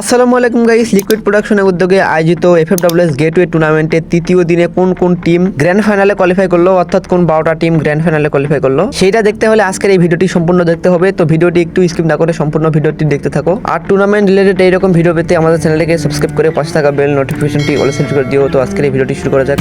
আসসালামু আলাইকুম guys liquid প্রোডাকশনের উদ্যোগে আয়োজিত এফএফডব্লিউএস গেটওয়ে টুর্নামেন্টের তৃতীয় দিনে কোন কোন টিম গ্র্যান্ড ফাইনালে কোয়ালিফাই করল, অর্থাৎ কোন বারোটা টিম গ্র্যান্ড ফাইনালে কোয়ালিফাই করল সেটা দেখতে হলে আজকের এই ভিডিওটি সম্পূর্ণ দেখতে হবে। তো ভিডিওটি একটু স্কিপ না করে সম্পূর্ণ ভিডিওটি দেখতে থাকো। আর টুর্নামেন্ট রিলেটেড এইরকম ভিডিও পেতে আমাদের চ্যানেলটিকে সাবস্ক্রাইব করে পাশে থাকা বেল নোটিফিকেশনটি অল সেট করে দিও। তো আজকের এই ভিডিওটি শুরু করা যাক।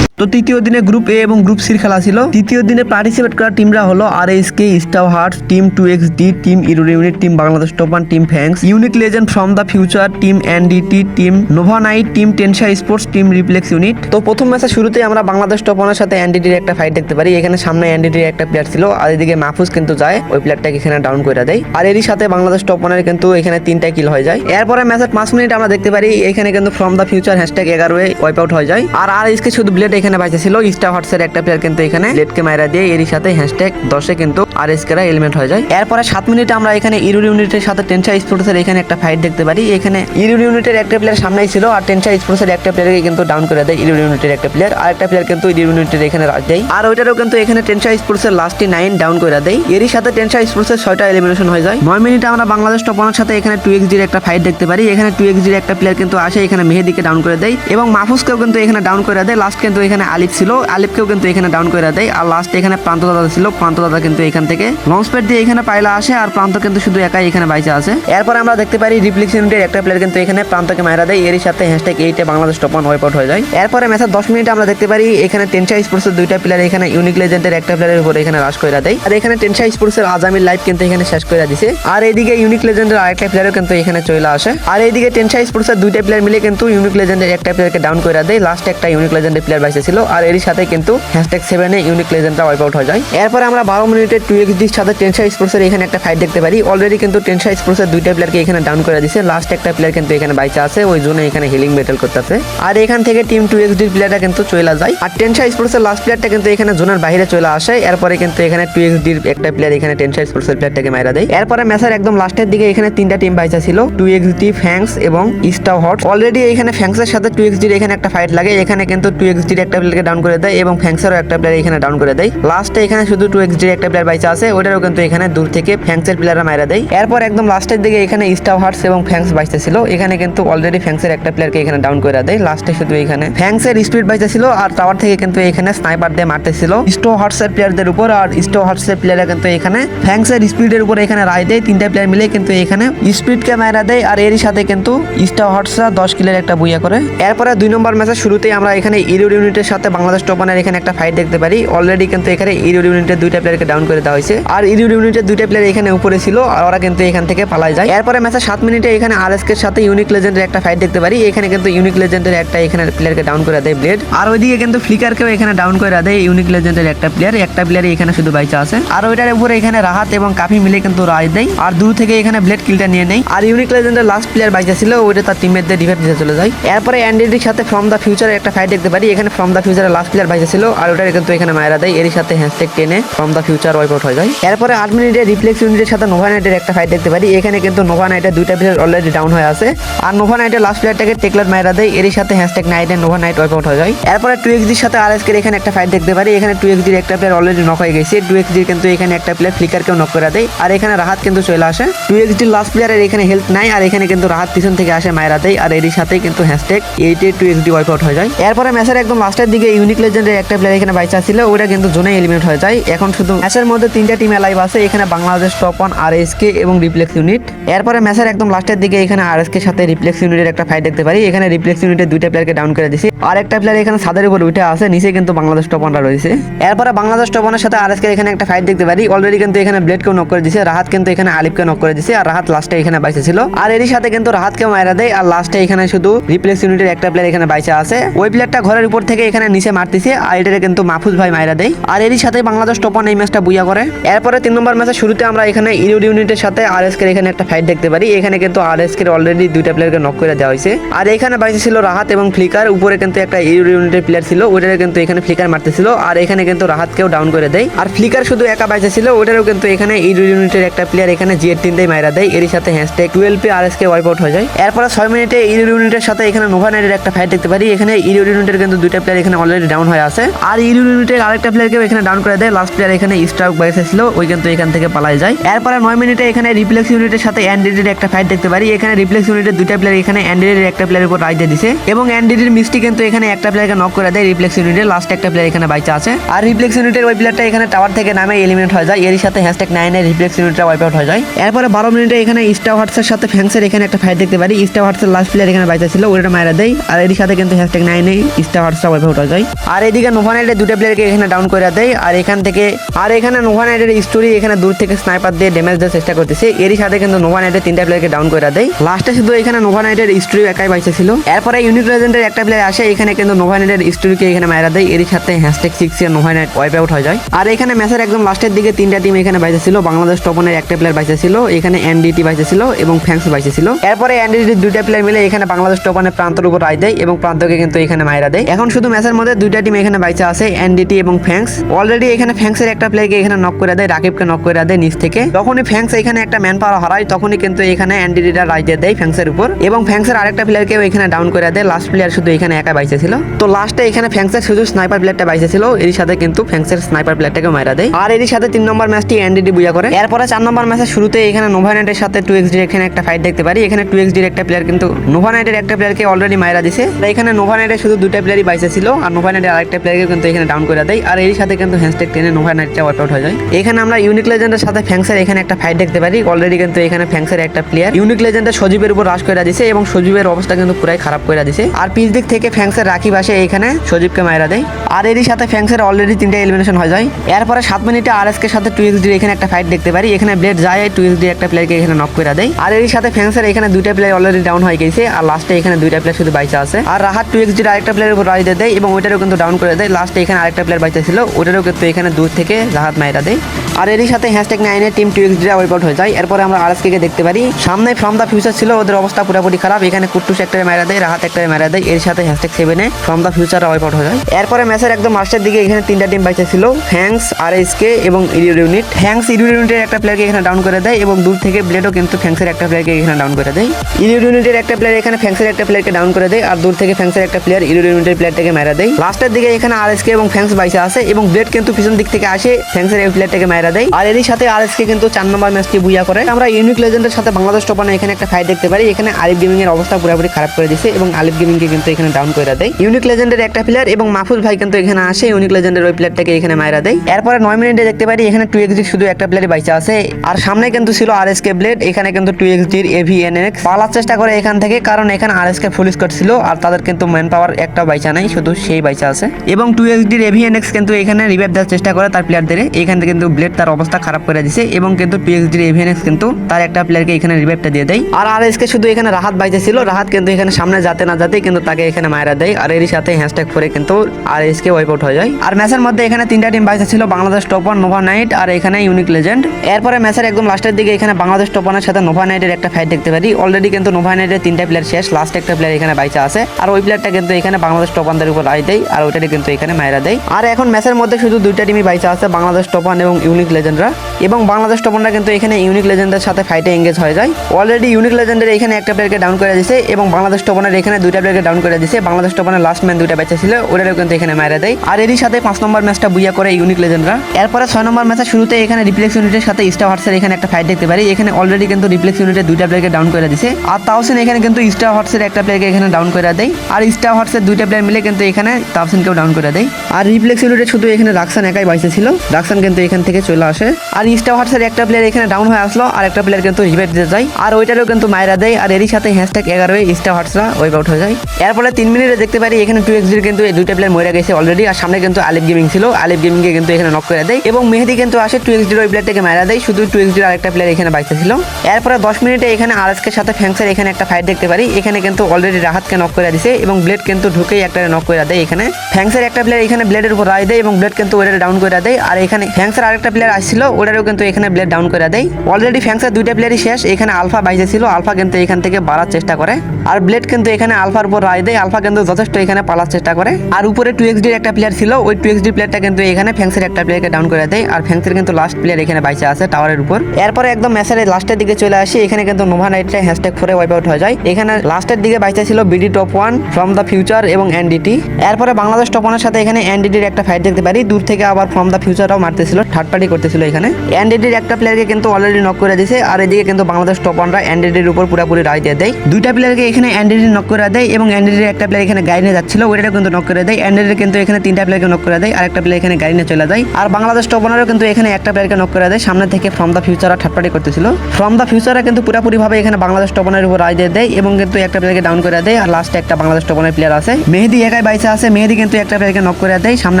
তো তৃতীয় দিনে গ্রুপ এ এবং গ্রুপ সির খেলা ছিল। তৃতীয় দিনে পার্টিসিপেট করা টিমরা হলো R S K স্টাও heart team two X D team error unit team Bangladesh top one team fangs unique legend from the future team NDT team nova knight team টেনশা sports team reflex unit তো প্রথম ম্যাচের শুরুতে আমরা বাংলাদেশ টপানের সাথে এনডিটির একটা fight দেখতে পারি। এখানে সামনে এনডিটির একটা প্লেয়ার ছিল, আর এদিকে মাহফুজ কিন্তু যায়, ওই প্লেয়ারটাকে এখানে ডাউন করে দেয়। আর এরই সাথে বাংলাদেশ টপানের কিন্তু এখানে তিনটা কিল হয়ে যায়। এরপরে ম্যাচের পাঁচ মিনিট আমরা দেখতে পারি, এখানে কিন্তু ফ্রম দ্য ফিউচার হ্যাশট্যাগ এগারোয় ওয়াইপ আউট হয়ে যায়। আর আর এসকে শুধু ব্লেড এখানে বাইচে ছিল স্টার হটসের একটা প্লেয়ার কিন্তু এখানে ব্লেডকে মাইরা দিয়ে এরই সাথে হ্যাশট্যাগ দশে কিন্তু আর এসকেরা এলিমেন্ট হয়ে যায়। এরপরে সাত মিনিটে আমরা এখানে ইরুর ইউনিটের সাথে টেনশা স্পোর্টসের এখানে একটা ফাইট দেখতে পারি। এখানে ইরুর ইউনিটের একটা প্লেয়ার সামনেই ছিল আর টেনশা স্পোর্টসের একটা প্লেয়ারকে কিন্তু ডাউন করে দেয় ইরুর ইউনিটের একটা প্লেয়ার আর একটা প্লেয়ার কিন্তু ইরুর ইউনিটের এখানে রাজ দেয়। আর ওইটারও কিন্তু এখানে টেনশা স্পোর্টসের লাস্টে নাইন ডাউন করে দেয়। এরই সাথে টেনশা স্পোর্টসের ছয়টা এলিমিনেশন হয়ে যায়। নয় মিনিটে আমরা বাংলাদেশ টপনের সাথে এখানে টু এক্স একটা ফাইট দেখতে পারি। এখানে টু এক্স একটা প্লেয়ার কিন্তু আসে, এখানে মেহেদিকে ডাউন করে দেয়। এবং মাহফুজকেও কিন্তু এখানে ডাউন করে দেয়। লাস্ট কিন্তু এখানে আলিফ ছিল। আলিফকেও কিন্তু এখানে ডাউন করে দেয়। আর লাস্ট এখানে প্রান্ত দাদা ছিল। প্রান্ত দাদা কিন্তু এখান থেকে লঞ্চ প্যাড দিয়ে এখানে পাইলা আসে। আর প্রান্ত কিন্তু শুধু একাই এখানে বাইচে আছে। এরপরে আমরা দেখতে পারি রিপ্লেক্স ইউনিটের একটা প্লেয়ার কিন্তু এখানে প্রান্তকে মারা দেয়। এরই সাথে হ্যাশট্যাগ এইটে Bangladesh top one wipe out হয়ে যায়। এরপরে ম্যাচের দশ মিনিটে আমরা দেখতে পারি এখানে টেনশা স্পোর্টসের দুইটা প্লেয়ার এখানে ইউনিক লেজেন্ডের একটা প্লেয়ারের উপরে এখানে রাশ করে দেয়। আর এখানে টেনশা স্পোর্টসের আজামির লাইফ কিন্তু এখানে শেষ করে দিছে। আর এইদিকে ইউনিক লেজেন্ডের আরেকটা প্লেয়ারও কিন্তু এখানে চলে আসে। আর এইদিকে টেনশা স্পোর্টসের দুইটা প্লেয়ার মিলে কিন্তু ইউনিক লেজেন্ডের একটা প্লেয়ারকে ডাউন করে দেয়। লাস্ট একটা ইউনিক লেজেন্ডের প্লেয়ার বাইসে ছিল আর এরই সাথে কিন্তু হ্যাশট্যাগ সেভেনে ইউনিক লেজেন্ডটা ওয়াইপ আউট হয়ে যায়। এরপরে আমরা বারো মিনিটে টু এক্স ডির সাথে টেনশা স্পোর্টসের এখানে একটা ফাইট দেখতে পারি। অলরেডি কিন্তু টেনশা স্পোর্টসের দুইটা প্লেয়ারকে এখানে ডাউন করে দিছে। লাস্ট একটা প্লেয়ার কিন্তু এখানে বাইচে আছে ওই জন্য এখানে হিলিং ব্যাটেল করতেছে। আর এখান থেকে টিম টু এক্স ডির প্লেয়ারটা কিন্তু চলে যায়। আর টেনশা স্পোর্টসের লাস্ট প্লেয়ারটা কিন্তু এখানে জোনের বাইরে চলে আসে। এরপরে কিন্তু এখানে টু এক্স ডির একটা প্লেয়ার এখানে টেনশা স্পোর্টসের প্লেয়ারটাকে মারা দেয়। এরপরে ম্যাচের একদম লাস্টের দিকে এখানে তিনটা টিম বাইচা ছিল। টু এক্স ডি ফ্যাংস এবং ইস্টাও হট অলরেডি এখানে ফ্যাংসের সাথে টু এক্স ডির এখানে একটা ফাইট লাগে। এখানে কিন্তু টু এক্স ডির একটা প্লেয়ারকে ডাউন করে দেয় এবং ফ্যাংসেরও একটা প্লেয়ার এখানে ডাউন করে দেয়। লাস্টে এখানে শুধু টু এক্স একটা প্লেয়ার বাইচা আছে ওটারও কিন্তু এখানে দূর থেকে ফ্যাংসের প্লেয়াররা মারা দেয়। এরপর একদম লাস্টের দিকে এখানে স্টাফ হার্টস এবং ফ্যাংস বাইচতে ছিল এখানে কিন্তু অলরেডি ফ্যাংসের একটা প্লেয়ারকে এখানে ডাউন করে দেয়। লাস্টে শুধু এখানে ফ্যাংসের স্পিড বাইচতে ছিল আর টাওয়ার থেকে কিন্তু এখানে স্নাইপার দিয়ে মারতেছিল। স্টো হার্টসের প্লেয়ারদের উপর আর স্টো হার্টসের প্লেয়াররা কিন্তু এখানে ফ্যাংসের স্পিডের উপর এখানে রায় দেয়। তিনটা প্লেয়ার মিলে কিন্তু এখানে স্পিডকে মারা দেয় আর এরই সাথে কিন্তু স্টো হার্টসরা দশ কিলের একটা বুইয়া করে। এরপরে দুই নম্বর ম্যাচের শুরুতেই আমরা এখানে ইরোড ইউনিটের সাথে বাংলাদেশ টপানের এখানে একটা ফাইট দেখতে পারি। অলরেডি কিন্তু এখানে ইরোড ইউনিটের দুইটা প্লেয়ারকে ডাউন করে দেওয়া হয়েছে। আর ইরোড ইউনিটের দুইটা প্লেয়ার এখানে উপরে ছিল, আর ওরা কিন্তু এখান থেকে পালাই যায়। এরপরে ম্যাচের সাত মিনিটে এখানে আর এর সাথে ইউনিক লেজেন্ডের একটা ফাইট দেখতে পারি। এখানে কিন্তু ইউনিক লেজেন্ডের একটা এখানে প্লেয়ারকে ডাউন করে দেয় ব্লেড আর ওইদিকে কিন্তু ফ্লিকারকেও এখানে ডাউন করে দেয় ইউনিক লেজেন্ডের একটা প্লেয়ার একটা প্লেয়ার এখানে শুধু বাইচা আছে আর ওইটার উপরে এখানে রাহাত এবং কাফি মিলে কিন্তু রায় দেয়। আর দূর থেকে এখানে ব্লেড কিলটা নিয়ে নেয়। আর ইউনিক লেজেন্ডের লাস্ট প্লেয়ার বাইচা ছিল, ওইটা তার টিমমেটদের ডিফেন্স দিতে চলে যায়। এরপরে অ্যান্ডিটির সাথে ফ্রম দ্য ফিউচারের একটা ফাইট দেখতে পারি। এখানে ফ্রম দ্য ফিউচারের লাস্ট প্লেয়ার বাইচা ছিল আর ওটার কিন্তু এখানে মায়েরা দেয়। এর সাথে হ্যাশট্যাগ টেনে ফ্রম দ্য ফিউচার ওয়াইপ হয়ে যায় এরপরে আট মিনিটে রিফ্লেক্স ইউনিটের সাথে নোভা নাইটের একটা ফাইট দেখতে পারি। এখানে কিন্তু নোভা নাইটের দুইটা প্লেয়ার অলরেডি ডাউন হয়ে আছে। আর নোভা নাইটের লাস্ট প্লেয়ারটাকে টেকলার মায়েরা দেয়। এর সাথে হ্যাশট্যাগ নাইটে নোভা নাইট ওয়াইপ আউট হয়ে যায় এরপরে টু এক্সডির সাথে আর এসকের এখানে একটা ফাইট দেখতে পারি। এখানে টু এক্সডির একটা প্লেয়ার অলরেডি নক হয়ে গেছে। টু এক্সডির কিন্তু এখানে একটা প্লেয়ার ফ্লিকারকেও নক করে দেয়। আর এখানে রাহাত কিন্তু চলে আসে। টু এক্সডির লাস্ট প্লেয়ারের এখানে হেল্প নাই। আর এখানে কিন্তু রাহাত পিছন থেকে আসে মায়েরা দেয়। আর এর সাথে কিন্তু হ্যাশট্যাগ এইটে টু এক্সডি ওয়াইপ আউট হয়ে যায় এরপরে ম্যাচের একদম লাস্টের দিকে ইউনিক লেজেন্ডের একটা প্লেয়ার এখানে বাইচা ছিল, ওটা কিন্তু জোনে এলিমিনেট হয়ে যায়। এখন শুধু ম্যাচের মধ্যে তিনটা টিম লাইভ আছে, এখানে Bangladesh top one R S K এবং রিপ্লেক্স ইউনিট এরপরে ম্যাচের একদম লাস্টের দিকে এখানে আর এস কে সাথে রিপ্লেক্স ইউনিটের একটা ফাইট দেখতে পারি। এখানে রিপ্লেক্স ইউনিটের দুইটা প্লেয়ারকে ডাউন করে দিছি। আর একটা প্লেয়ার এখানে ছাদের উপর উঠে আছে, নিচে কিন্তু বাংলাদেশ টপ ওয়ানটা রয়েছে। এরপরে বাংলাদেশ টপ ওয়ানের সাথে আর এস কে এখানে একটা ফাইট দেখতে পারি। অলরেডি কিন্তু এখানে ব্লেডকেও নক করে দিছে রাহাত কিন্তু এখানে আলিফকে নক করে দিছে, আর রাহাত লাস্টে এখানে বাইসে ছিল। আর এরই সাথে কিন্তু রাহাতকে মারা দেয়, আর লাস্টে এখানে শুধু রিপ্লেক্স ইউনিটের একটা প্লেয়ার এখানে বাইচা আছে। ওই প্লেয়ারটা ঘরের উপর থেকে এখানে নিচে মারতেছে, আর এটারে কিন্তু মাহফুজ ভাই মাইরা দেয়। আর এরই সাথে বাংলাদেশ টপন এই ম্যাচটা বুইয়া করে। এরপরে তিন নম্বর ম্যাচের শুরুতে আমরা এখানে ইউনিট ইউনিটের সাথে আর এস এখানে একটা ফাইট দেখতে পারি। এখানে কিন্তু আর এস কে অলরেডি দুইটা প্লেয়ারকে নক করে দেওয়া হয়েছে। আর এখানে বাইসে ছিল রাহাত এবং ফ্লিকার। উপরে কিন্তু একটা ইউনিট ইউনিটের প্লেয়ার ছিল ওটারে কিন্তু এখানে ফ্লিকার মারতেছিল। আর এখানে কিন্তু রাহাতকেও ডাউন করে দেয়। আর ফ্লিকার শুধু একা বাইসে ছিল ওটারও কিন্তু এখানে ইউনিট ইউনিটের একটা প্লেয়ার এখানে জিএর তিন দিয়ে মাইরা দেয়। এর সাথে hashtag twelve pay R S K wipe out হয়ে যায়। এরপরে ছয় মিনিটে ইউনিট ইউনিটের সাথে এখানে নোভা নাইটের একটা ফাইট দেখতে পারি। এখানে ইউনিট ইউনিটের কিন্তু দুইটা প্লেয়ার এখানে অলরেডি ডাউন হয়ে আছে। আর ইউরো ইউনিটের আরেকটা প্লেয়ারকে এখানে ডাউন করে দেয়। লাস্ট প্লেয়ার এখানে স্ট্রাইক বাইসে ছিল ওই কিন্তু এখান থেকে পালাই যায়। এরপরে নয় মিনিটে এখানে রিপ্লেক্স ইউনিটের সাথে অ্যান্ডিডির একটা ফাইট দেখতে পারি। এখানে রিপ্লেক্স ইউনিটের দুইটা প্লেয়ার এখানে অ্যান্ডিডির একটা প্লেয়ারের উপর রাইট দিয়ে দিছে। এবং অ্যান্ডিডির মিস্টি কিন্তু এখানে একটা প্লেয়ারকে নক করে দেয়। রিপ্লেক্স ইউনিটের লাস্ট একটা প্লেয়ার এখানে বাইচা আছে আর রিপ্লেক্স ইউনিটের ওই প্লেয়ারটা এখানে টাওয়ার থেকে নামে এলিমিনেট হয়ে যায়। এর সাথে হ্যাশট্যাগ নাইনের রিপ্লেক্স ইউনিটটা ওয়াইপ আউট হয়ে যায়। এরপরে বারো মিনিটে এখানে স্টার হার্টসের সাথে ফ্যান্সের এখানে একটা ফাইট দেখতে পারি। স্টার হার্টসের লাস্ট প্লেয়ার এখানে বাইচা ছিল ওটা মারা দেয়। আর এর সাথে কিন্তু হ্যাশট্যাগ নাইনে স্টার হার্টসটা ওয়াইপ হয়ে যায় আর এদিকে নোভানাইটের দুটো প্লেয়ারকে এখানে ডাউন করে দেয়। আর এখান থেকে আর এখানে নোভানাইটের স্টোরি এখানে দূর থেকে স্নাইপার দিয়ে ড্যামেজ দেওয়ার চেষ্টা করতেছে। এরই সাথে কিন্তু নোভানাইটের তিনটা প্লেয়ারকে ডাউন করে দেয়। লাস্টে শুধু এখানে নোভানাইটের স্টোরি একাই বাইচা এরপরে ইউনিট লেজেন্ডের একটা প্লেয়ার আসে, এখানে কিন্তু নোভানাইটের স্টোরিকে এখানে মারা দেয়। এরই সাথে হ্যাশট্যাগ সিক্স এর নোভানাইট ওয়াইপ আউট হয়ে যায়। আর এখানে ম্যাচের একদম লাস্টের দিকে তিনটা টিম এখানে বাইচা ছিল বাংলাদেশ টপনের একটা প্লেয়ার বাইচা এখানে এনডিটি বাইচা এবং ফ্যাংস বাইচা এরপরে এনডিটি দুইটা প্লেয়ার মিলে এখানে বাংলাদেশ টপনের প্রান্তর উপর রায় দেয় এবং প্রান্তকে কিন্তু এখানে মাইরা দেয়। এখন শুধু ম্যাচের মধ্যে দুইটা টিম এখানে বাইচা আছে এনডিটি এবং ফ্যাংস অলরেডি এখানে ফ্যাংসের একটা প্লেয়ারকে এখানে নক করে দেয় রাকিবকে নক করে দেয় নিচ থেকে। যখনই ফ্যাংস এখানে একটা ম্যান পাওয়ার হারায়, তখনই কিন্তু এখানে এনডিটিটা রায় দিয়ে ফ্যাংসের উপর। এবং ফ্যাংসের আরেকটা প্লেয়ারকেও এখানে ডাউন করে দেয় লাস্ট প্লেয়ার শুধু এখানে একা বাইচে ছিল। তো লাস্টে এখানে ফ্যাংসের শুধু স্নাইপার প্লেয়ারটা বাইচে ছিল এর সাথে কিন্তু ফ্যাংসের স্নাইপার প্লেয়ারটাকে মারা দেয়। আর এর সাথে তিন নম্বর ম্যাচটি এনডিটি বুয়া করে। এরপরে চার নম্বর ম্যাচের শুরুতে এখানে নোভানাইটের সাথে টু এক্স এখানে একটা ফাইট দেখতে পারি। এখানে টু এক্স একটা প্লেয়ার কিন্তু নোভানাইটের একটা প্লেয়ারকে অলরেডি মাইরা দিছে। এখানে নোভানাইটের শুধু দুটা প্লেয়ারই বাইচে ছিল। আর নোভানাইটের আরেকটা প্লেয়ারকে কিন্তু এখানে ডাউন করে দেয়। আর এর সাথে কিন্তু হ্যাশট্যাগ টেনে নোভানাইটটা ওয়াইপ আউট হয়ে যায়। এখানে আমরা ইউনিক লেজেন্ডের সাথে ফ্যাংসের এখানে একটা ফাইট দেখতে পারি। অলরেডি কিন্তু এখানে ফ্যাংসের একটা প্লেয়ার ইউনিক লেজেন্ডের সজীবের উপর রাশ করে দিছে এবং সজীবের অবস্থা কিন্তু পুরাই খারাপ করে দিছে। আর পিছ দিক থেকে ফ্যাংসের রাকিব আসে এখানে, সজীবকে মাইরা দেয়। আর এরই সাথে ফ্যাংসের অলরেডি তিনটা এলিমিনেশন হয়ে যায়। এরপরে সাত মিনিটে আর এস সাথে টু এক্স এখানে একটা ফাইট দেখতে পারি। এখানে ব্লেড যায় টু এক্স একটা প্লেয়ারকে এখানে নক করে দেয়। আর এর সাথে ফ্যাংসের এখানে দুইটা প্লেয়ার অলরেডি ডাউন হয়ে গেছে। আর লাস্টে এখানে দুইটা প্লেয়ার শুধু বাইচা আছে আর রাহাত টু এক্স আরেকটা প্লেয়ারের উপর রাজ দেয় এবং ওইটারও কিন্তু ডাউন করে দেয়। লাস্টে এখানে আরেকটা প্লেয়ার বাইচা ছিল ওটারও কিন্তু এখানে দূর থেকে রাহাত মাইরা দেয়। আর এরই সাথে হ্যাশট্যাগ নাইনের team two X wipe out হয়ে যায়। এরপরে আমরা আর কে দেখতে পারি। সামনে ফ্রম দ্য ফিউচার ছিল, ওদের অবস্থা পুরোপুরি খারাপ। এখানে কুট্টুস একটা মেরা দেয়, রাহাত একটা মেরা দেয়। এর সাথে হ্যাশট্যাগ সেভেনে from the future wipe out হয়ে যায়। এরপরে ম্যাচের একদম লাস্টের দিকে এখানে তিনটা টিম বাইচা ছিল ফ্যাংস আর এস কে এবং ইরিও ইউনিট ফ্যাংস ইরিও ইউনিটের একটা প্লেয়ারকে এখানে ডাউন করে দেয় এবং দূর থেকে ব্লেডও কিন্তু ফ্যাংসের একটা প্লেয়ারকে এখানে ডাউন করে দেয়। ইরিও ইউনিটের একটা প্লেয়ার এখানে ফ্যাংসের একটা প্লেয়ারকে ডাউন করে দেয়। আর দূর থেকে ফ্যাংসের একটা প্লেয়ার ইরিও ইউনিটের প্লেয়ারটাকে মেরা দেয়। লাস্টের দিকে এখানে আর এবং ফ্যাংস বাইসা আছে এবং ব্লেড কিন্তু পিছন দিক থেকে আসে ফ্যাংসের এই প্লেয়ারটাকে মেরা দেয়। আর এরই সাথে আর কিন্তু চার নম্বর ম্যাচটি বুইয়া করে। আমরা ইউনিক লেজেন্ডের সাথে বাংলাদেশ টপানে এখানে একটা ফাইট দেখতে পারি। এখানে আলিফ গেমিং এর অবস্থা পুরোপুরি খারাপ করে দিছে এবং আলিফ গেমিং কে কিন্তু এখানে ডাউন করে দেয়। ইউনিক লেজেন্ডের একটা প্লেয়ার এবং মাহফুজ ভাই কিন্তু এখানে আসে ইউনিক লেজেন্ডের ওই প্লেয়ারটাকে এখানে মাইরা দেয়। এরপরে নয় মিনিটে দেখতে পারি এখানে টু এক্স শুধু একটা প্লেয়ারই বাইচা আছে। আর সামনে কিন্তু ছিল আর এস কে ব্লেড এখানে কিন্তু টু এক্স ডির এভি এন এক্স পালার চেষ্টা করে এখান থেকে, কারণ এখানে আর এস কে ফুল স্কট ছিল আর তাদের কিন্তু ম্যান পাওয়ার একটা বাইচা নাই, শুধু সেই বাইচা আছে এবং টু এক্স ডির এভি এন এক্স কিন্তু এখানে রিভাইভ দেওয়ার চেষ্টা করে তার প্লেয়ারদের এখান থেকে কিন্তু ব্লেড তার অবস্থা খারাপ করে দিছে এবং কিন্তু টু এক্স ডির এভি এক্স কিন্তু তার একটা প্লেয়ারকে এখানে রিভাইভটা দিয়ে দেয়। আর আর এস কে শুধু এখানে রাহাত বাইচা ছিল। রাহাত কিন্তু এখানে সামনে যাতে না যাতে কিন্তু তাকে এখানে মায়েরা দেয়। আর এরই সাথে হ্যাশট্যাগ করে কিন্তু R S K wipe out হয়ে যায়। আর ম্যাচের মধ্যে এখানে তিনটা টিম বাইচা ছিল। বাংলাদেশ টপার নোভা নাইট আর এখানে ইউনিক লেজেন্ড এরপরে ম্যাচের একদম লাস্টের দিকে এখানে বাংলাদেশ টপানের সাথে নোভা নাইটের একটা ফাইট দেখতে পারি। অলরেডি কিন্তু নোভা নাইটের তিনটা প্লেয়ার শেষ। লাস্ট একটা প্লেয়ার এখানে বাইচা আছে। আর ওই প্লেয়ারটা কিন্তু এখানে বাংলাদেশ টপানদের উপর রায় দেয় আর ওইটারই কিন্তু এখানে মায়েরা দেয়। আর এখন ম্যাচের মধ্যে শুধু দুইটা টিমই বাইচা আছে, বাংলাদেশ টপান এবং ইউনিক লেজেন্ডরা এবং বাংলাদেশ টপানরা কিন্তু এখানে ইউনিক লেজেন্ডের সাথে ফাইটে এঙ্গেজ হয়ে যায়। অলরেডি ইউনিক লেজেন্ডের এখানে একটা প্লেয়ারকে ডাউন করে দিছে এবং বাংলাদেশ টপানের এখানে দুইটা প্লেয়ারকে ডাউন করে দিছে। বাংলাদেশ টপানের লাস্ট ম্যান দুইটা বেঁচে ছিল ওটারও কিন্তু এখানে মায়েরা দেয়। আর এরই সাথে পাঁচ নম্বর ম্যাচটা বুইয়া করে ইউনিক লেজেন্ডরা এরপরে ছয় নম্বর ম্যাচের শুরুতে এখানে রিপ্লেক্স ইউনিটের সাথে স্টার হার্টসের এখানে একটা ফাইট দেখতে পারি। এখানে অলরেডি কিন্তু রিপ্লেক্স ইউনিটের দুইটা প্লেয়ারকে ডাউন করে দিছে। আর তাওসিন এখানে কিন্তু স্টার হার্টসের একটা প্লেয়ারকে এখানে ডাউন করে দেয়। আর স্টার হার্টসের দুইটা প্লেয়ার মিলে কিন্তু এখানে তাওসিনকেও ডাউন করে দেয়। আর রিপ্লেক্স ইউনিটের শুধু এখানে রাকসান একাই বাইসে ছিল। রাকসান কিন্তু এখান থেকে চলে আসে। আর স্টার হার্টসের একটা প্লেয়ার এখানে ডাউন হয়ে আসলো, আর একটা প্লেয়ার কিন্তু রিভাইভ দিতে যায়। আর ওইটারও কিন্তু মায়েরা দেয়, আর এরই সাথে হ্যাশট্যাগ এগারো স্টার হার্টসরা ওয়াইপ আউট হয়ে যায়। এরপরে তিন মিনিটে দেখতে পারি এখানে টু এক্স কিন্তু এই দুইটা প্লেয়ার মরে গেছে অলরেডি আর সামনে কিন্তু আলিফ গেমিং ছিল। আলিফ গেমিংকে কিন্তু এখানে নক করে দেয়, এবং মেহেদি কিন্তু আসে টু এক্স ওই প্লেয়ারটাকে মারা দেয়, শুধু টু এক্স আরেকটা প্লেয়ার এখানে বাইতে ছিল এরপরে দশ মিনিটে এখানে আর এর সাথে ফ্যাংসের এখানে একটা ফাইট দেখতে পারি, এখানে কিন্তু অলরেডি রাহাতকে নক করে দিছে, এবং ব্লেড কিন্তু ঢুকেই একটা নক করে দেয় এখানে। ফ্যাংসের একটা প্লেয়ার এখানে ব্লেডের উপর রায় দেয়, এবং ব্লেড কিন্তু ওটা ডাউন করে দেয়, আর এখানে ফ্যাংসের আরেকটা প্লেয়ার আসছিল ওটারও ওটারও কিন্তু এখানে ব্লেড ডাউন করে দেয়। অলরেডি ফ্যাংসের দুইটা প্লেয়ারই শেষ, এখানে আলফা বাইজে ছিল আলফা কিন্তু এখান থেকে বাড়ার চেষ্টা করে। আর ব্লেড কিন্তু এখানে আলফার উপর রায় দেয় আলফা কিন্তু যথেষ্ট এখানে পালার চেষ্টা করে। আর উপরে টু এক্সডির একটা প্লেয়ার ছিল, ওই টু এক্সডি প্লেয়ারটা কিন্তু এখানে ফ্যাংসের একটা প্লেয়ারকে ডাউন করে দেয়, আর ফ্যাংসের কিন্তু লাস্ট প্লেয়ার এখানে বাইচে আছে টাওয়ারের উপর। এরপরে একদম ম্যাচের লাস্টের দিকে চলে আসি, এখানে কিন্তু নোভা নাইটটা হ্যাশট্যাগ ফোরে ওয়াইপ আউট হয়ে যায়। এখানে লাস্টের দিকে বাইচে ছিল BD top one from the future এবং এনডিটি এরপরে বাংলাদেশ টপ ওয়ানের সাথে এখানে এনডিটির একটা ফাইট দেখতে পারি, দূর থেকে আবার ফ্রম দ্য ফিউচারও মারতেছিল থার্ড পার্টি করতেছিল এখানে। এনডিটির একটা প্লেয়ারকে কিন্তু অলরেডি নক করে দিয়েছে আর এদিকে কিন্তু বাংলাদেশ টপ ওয়ানরা এনডিটির উপর পুরোপুরি রায় দিয়ে দেয়। দুইটা প্লেয়ারকে এখানে এনডিটি নক করে দেয় এবং এনডিটির একটা প্লেয়ার এখানে গাড়ি নিয়ে যাচ্ছিল ওইটাও কিন্তু নক করে দেয়। এনডিটির কিন্তু এখানে তিনটা প্লেয়ারকে নক করে দেয় আর একটা প্লেয়ার এখানে গাড়ি নিয়ে চলে যায়। আর বাংলাদেশ টপ ওয়ানেরও কিন্তু এখানে একটা প্লেয়ারকে নক করে দেয়। সামনে থেকে from the future third party করতেছিল। ফ্রম দ্য ফিউচাররা কিন্তু পুরোপুরি ভাবে এখানে বাংলাদেশ টপ ওয়ানের উপর রায় দিয়ে দেয় এবং কিন্তু একটা প্লেয়ারকে ডাউন করে দেয়। আর লাস্টে একটা বাংলাদেশ টপ ওয়ানের প্লেয়ার আছে। মেহেদি একাই বাইসে আছে, মেহেদি কিন্তু একটা প্লেয়ারকে নক করে দেয়। সামনে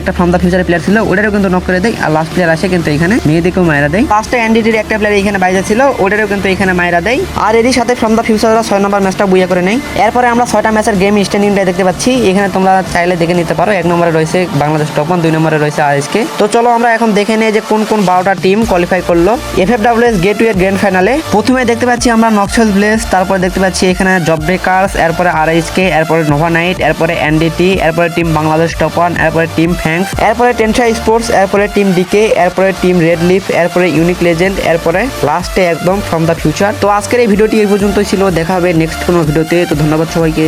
একটা ফ্রম দ্য ফিউচারের প্লেয়ার ছিল ওটারও কিন্তু নক করে দেয়। আর লাস্ট প্লেয়ার আসে কিন্তু এখানে। মেহেদিকেও মায়েরা দেয় লাস্টে এনডিটির একটা প্লেয়ার এখানে বাইজে ছিল, ওটারও কিন্তু এখানে মায়েরা দেয় আর এরই সাথে ফ্রম দ্য ফিউচাররা ছয় নম্বর ম্যাচটা বুইয়া করে নেয় এরপরে আমরা ছয়টা ম্যাচের গেম স্ট্যান্ডিংটা দেখতে পাচ্ছি। এখানে তোমরা চাইলে দেখে নিতে পারো, এক নম্বরে রয়েছে বাংলাদেশ টপ ওয়ান দুই নম্বরে রয়েছে আরএসকে তো চলো আমরা এখন দেখে নিই যে কোন কোন বারোটা টিম কোয়ালিফাই করল। এফ এফ ডাব্লিউ এস গেটের গ্র্যান্ড ফাইনালে প্রথমে দেখতে পাচ্ছি আমরা নক্সেল ব্লেস তারপরে দেখতে পাচ্ছি এখানে জব ব্রেকার্স এরপরে আরএসকে এরপরে নোভা নাইট এরপরে এনডিটি এরপরে টিম বাংলাদেশ টপ ওয়ান এরপরে টিম ফ্যাংস এরপরে টেনশা স্পোর্টস এরপরে টিম ডিকে এরপরে টিম রেড লিফ এরপরে ইউনিক লেজেন্ড এরপরে লাস্টে একদম ফ্রম দ্য ফিউচার তো আজকের এই ভিডিওটি এই পর্যন্ত ছিল, দেখা হবে নেক্সট কোনো ভিডিওতে তো ধন্যবাদ সবাইকে।